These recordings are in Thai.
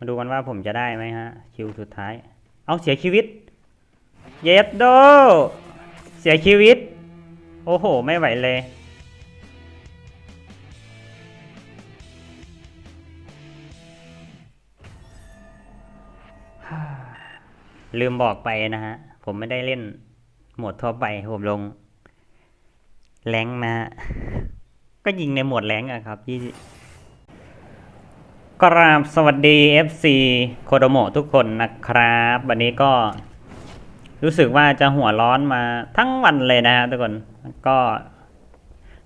มาดูกันว่าผมจะได้ไหมฮะ คิวสุดท้าย เอาเสียชีวิต เย็ดโด เสียชีวิต โอ้โห ไม่ไหวเลย ลืมบอกไปนะฮะ ผมไม่ได้เล่นโหมดทั่วไป ผมลง แรงนะฮะ ก็ยิงในโหมดแรงอะครับที่ กราบสวัสดี FC โคโดโมทุกคนนะครับ วันนี้ก็รู้สึกว่าจะหัวร้อนมาทั้งวันเลยนะฮะทุกคนก็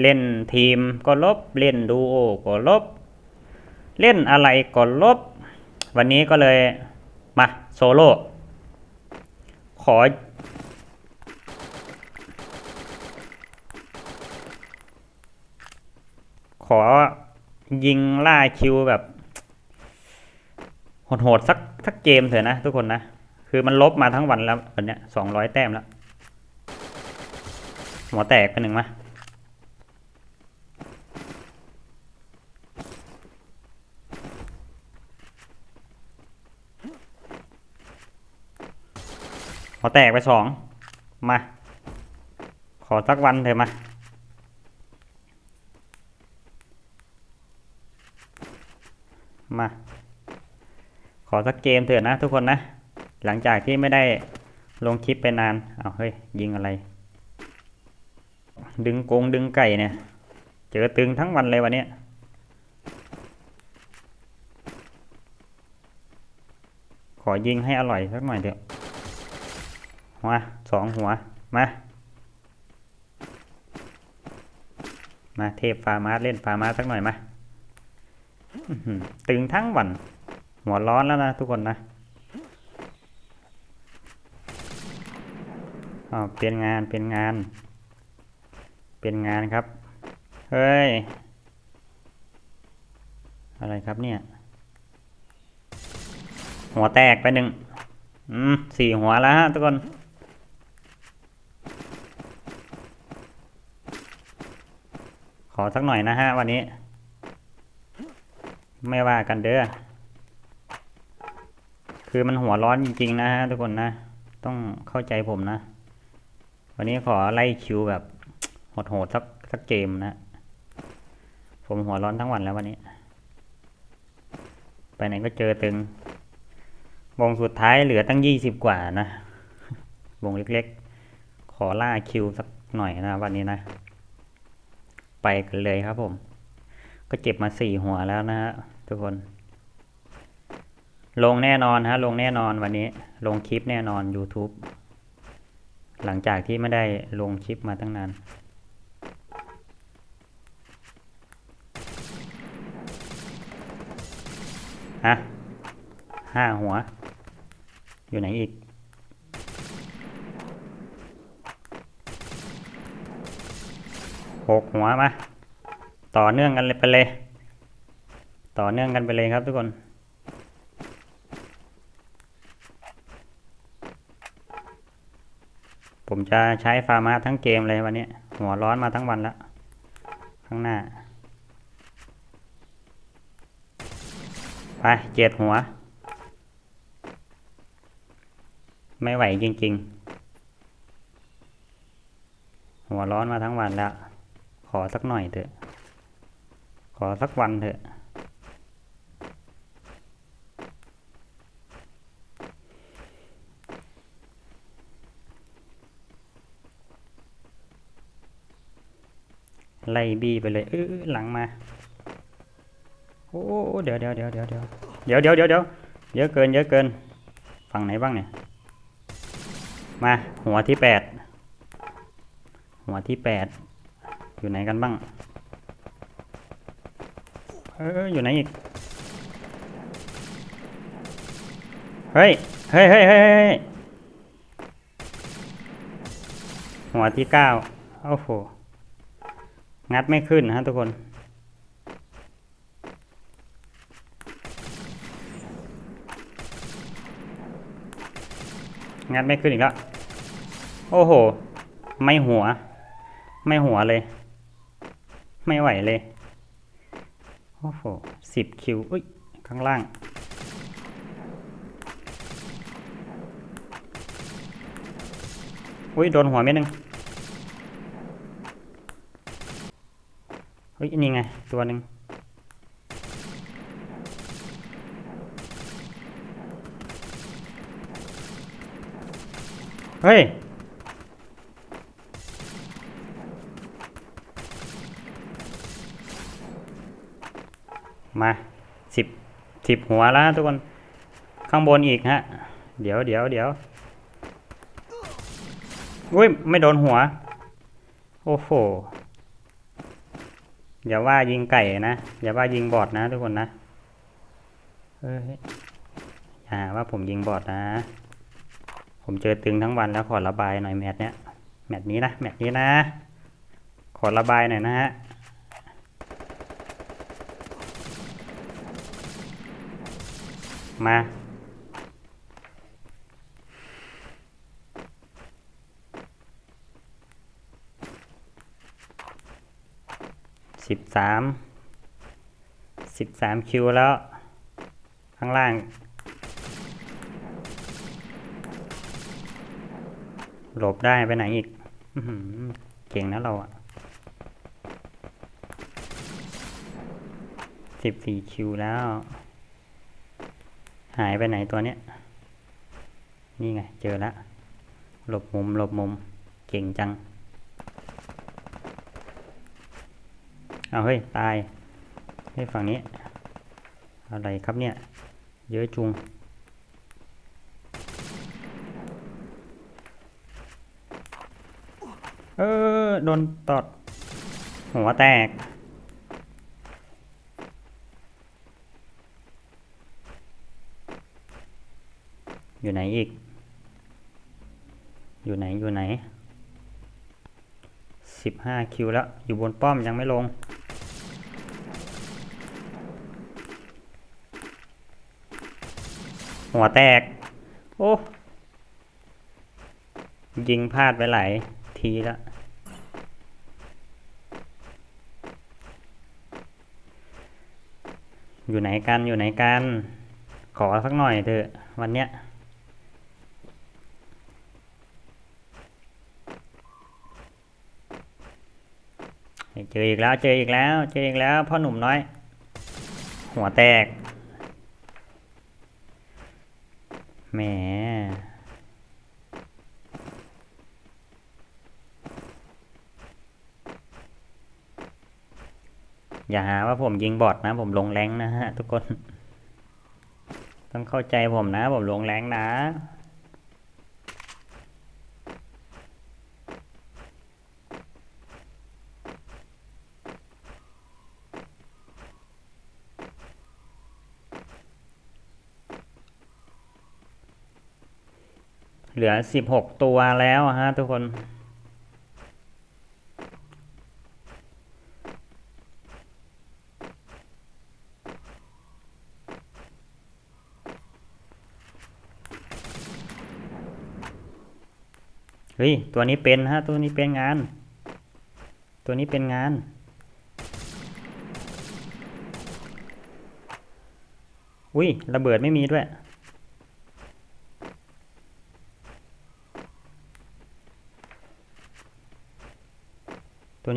เล่นทีมก็ลบ เล่นดูโอก็ลบ เล่นอะไรก็ลบ วันนี้ก็เลยมาโซโล่ขอ ขอยิงล่าคิวแบบ โหดๆสักสักเกมเถอะนะทุกคนนะ คือมันลบมาทั้งวันแล้ววันเนี้ยสองร้อยแต้มแล้ว หัวแตกไปหนึ่งมาหัวแตกไปสองมา ขอสักวันเถอะมามา อสักเกมเถอะนะทุกคนนะ หลังจากที่ไม่ได้ลงคลิปไปนาน เอาเฮ้ย ยิงอะไร ดึงโกงดึงไก่เนี่ย เจอตึงทั้งวันเลยวันนี้ขอยิงให้อร่อยสักหน่อยเถอะหัวสองหัว มา มาเทพฟาร์มาสเล่นฟาร์มาสสักหน่อยมาตึงทั้งวัน หัวร้อนแล้วนะทุกคนนะอ้าวเปลี่ยนงานเปลี่ยนงาน เปลี่ยนงานครับ เฮ้ย อะไรครับเนี่ย หัวแตกไปหนึ่งอืมสี่หัวแล้วฮะทุกคนขอสักหน่อยนะฮะวันนี้ ไม่ว่ากันเด้อ คือมันหัวร้อนจริงๆนะฮะทุกคนนะ ต้องเข้าใจผมนะ วันนี้ขอไล่คิวแบบโหดๆสักสักเกมนะ ผมหัวร้อนทั้งวันแล้ววันนี้ ไปไหนก็เจอตึงวงสุดท้ายเหลือตั้งยี่สิบกว่านะวงเล็กๆ ขอล่าคิวสักหน่อยนะวันนี้นะ ไปกันเลยครับผม ก็เจ็บมาสี่หัวแล้วนะฮะทุกคน ลงแน่นอนฮะ ลงแน่นอนวันนี้ ลงคลิปแน่นอน YouTube หลังจากที่ไม่ได้ลงคลิปมาตั้งนานฮะห้าหัว อยู่ไหนอีก หกหัวมา ต่อเนื่องกันเลยไปเลย ต่อเนื่องกันไปเลยครับทุกคน ผม จะใช้ฟาร์มาทั้งเกมเลยวันนี้ หัวร้อนมาทั้งวันแล้วข้างหน้า ไปเจ็ดหัว ไม่ไหวจริง ๆ หัวร้อนมาทั้งวันแล้ว ขอสักหน่อยเถอะ ขอสักวันเถอะ ไล่บีไปเลยเออหลังมาโอ้เดี๋ยวเดี๋ยวเดี๋ยวเดี๋ยวเดี๋ยวเดี๋ยวเดี๋ยวเดี๋ยวเดี๋ยวเยอะเกินเยอะเกินฝั่งไหนบ้างเนี่ยมาหัวที่แปดหัวที่แปดอยู่ไหนกันบ้างเอออยู่ไหนอีกเฮ้ยเฮ้ยเฮ้ยเฮ้ยเฮ้ยหัวที่เก้าโอ้โห งัดไม่ขึ้นนะทุกคนงัดไม่ขึ้นอีกแล้ว โอ้โห ไม่หัว ไม่หัวเลย ไม่ไหวเลย โอ้โหสิบคิว อุ้ย ข้างล่าง อุ้ย โดนหัวเม็ดนึง เฮ้ยนี่ไง ตัวหนึ่งเฮ้ย มาสิบสิบหัวแล้วทุกคน ข้างบนอีกฮะ เดี๋ยวเดี๋ยวเดี๋ยวอุ้ย ไม่โดนหัว โอ้โห อย่าว่ายิงไก่นะ อย่าว่ายิงบอดนะทุกคนนะเฮ้ยอย่าว่าผมยิงบอดนะ ผมเจอตึงทั้งวันแล้วขอระบายหน่อยแมตช์เนี้ยแมตช์นี้นะแมตช์นี้นะ ขอระบายหน่อยนะฮะมา สิบสามสิบสามคิวแล้ว ข้างล่าง หลบได้ไปไหนอีกเก่งนะเราอะสิบสี่คิวแล้ว หายไปไหนตัวเนี้ย นี่ไง เจอแล้วหลบมุม หลบมุม เก่งจัง เอาเฮ้ย ตาย ให้ฝั่งนี้ อะไรครับเนี่ย เยอะจุง เออ โดนตอด หัวแตก อยู่ไหนอีก อยู่ไหน อยู่ไหนสิบห้าคิวแล้ว อยู่บนป้อมยังไม่ลง หัวแตก โอ้ ยิงพลาดไปหลายทีแล้วอยู่ไหนกัน อยู่ไหนกัน ขอสักหน่อยเถอะวันเนี้ยเจออีกแล้ว เจออีกแล้ว เจออีกแล้ว พ่อหนุ่มน้อย หัวแตก แหม อย่าหาว่าผมยิงบอทนะ ผมลงแรงนะฮะ ทุกคน ต้องเข้าใจผมนะ ผมลงแรงนะ เหลือสิบหกตัวแล้วฮะทุกคน เฮ้ย ตัวนี้เป็นฮะ ตัวนี้เป็นงาน ตัวนี้เป็นงานอุ้ยระเบิดไม่มีด้วย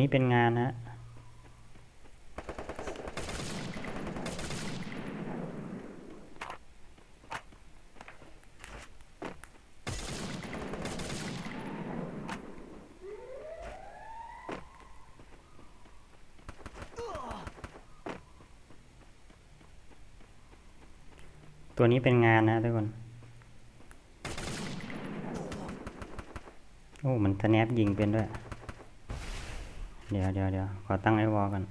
นี้เป็นงานฮะตัวนี้เป็นงานนะทุกคน โอ้ มันสแนปยิงเป็นด้วย เดี๋ยวเดี๋ยวเดี๋ยวขอตั้งไอวอลกัน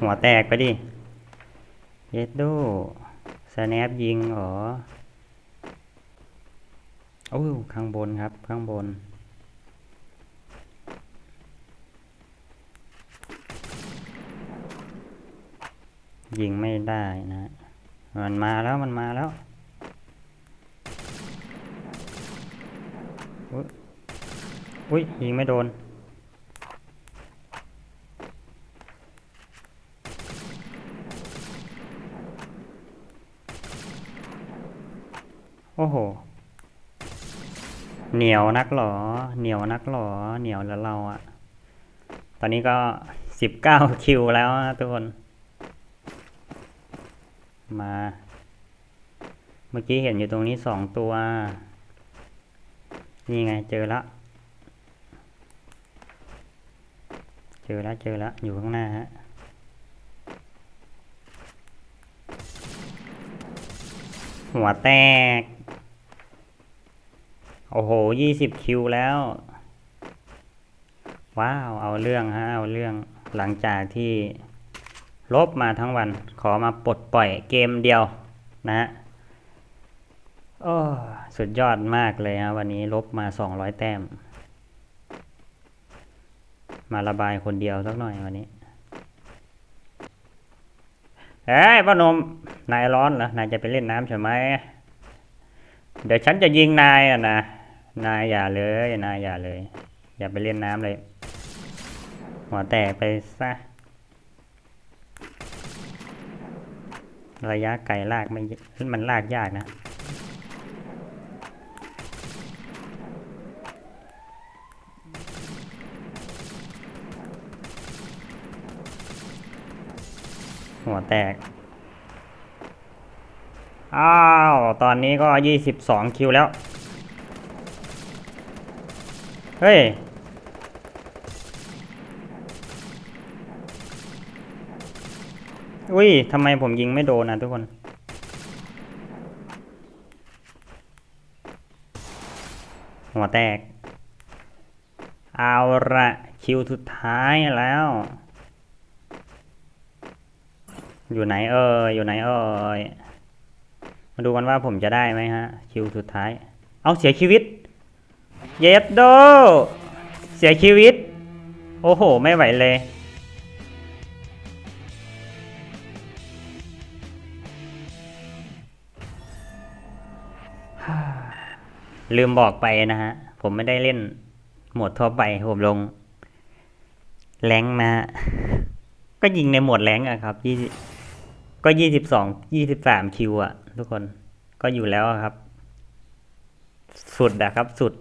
หัวแตกไปดิ เยดโดสแนปยิงเหรอโอ้ข้างบนครับ ข้างบน ยิงไม่ได้นะ มันมาแล้วมันมาแล้วอุ๊ยอุ้ยยิงไม่โดน โอ้โห เหนียวนักหรอ เหนียวนักหรอ เหนียวแล้วเราอะตอนนี้ก็สิบเก้าคิวแล้วนะทุกคน มา เมื่อกี้เห็นอยู่ตรงนี้สองตัว นี่ไงเจอล้วเจอล้วเจอล้วอยู่ข้างหน้าฮะหัวแตก โอ้โหยี่สิบคิวแล้ว ว้าว เอาเรื่องฮะ เอาเรื่อง หลังจากที่ ลบมาทั้งวัน ขอมาปลดปล่อยเกมเดียวนะฮะโอ้สุดยอดมากเลยฮะวันนี้ลบมาสองร้อยแต้ม มาระบายคนเดียวสักหน่อยวันนี้เอ้ยพ่อนมนายร้อนเหรอนายจะไปเล่นน้ำใช่ไหมเดี๋ยวฉันจะยิงนายอะนะนายอย่าเลยนายอย่าเลย อย่าไปเล่นน้ำเลย หัวแตกไปซะ ระยะไกลลากไม่มันลากยากนะ หัวแตก อ้าว ตอนนี้ก็ยี่สิบสองคิวแล้ว เฮ้ย อุ้ยทำไมผมยิงไม่โดนนะทุกคน หัวแตก เอาละคิวสุดท้ายแล้ว อยู่ไหนเอ่ยอยู่ไหนเอ่ยมาดูกันว่าผมจะได้ไหมฮะ คิวสุดท้าย เอาเสียชีวิต เย็ดโด เสียชีวิต โอ้โห ไม่ไหวเลย ลืมบอกไปนะฮะ ผมไม่ได้เล่นโหมดทั่วไปผมลง แรงนะฮะ ก็ยิงในโหมดแรงอะครับยี่ก็ยี่สิบสองยี่สิบสามคิวอะทุกคนก็อยู่แล้วอะครับ สุดอะครับ สุด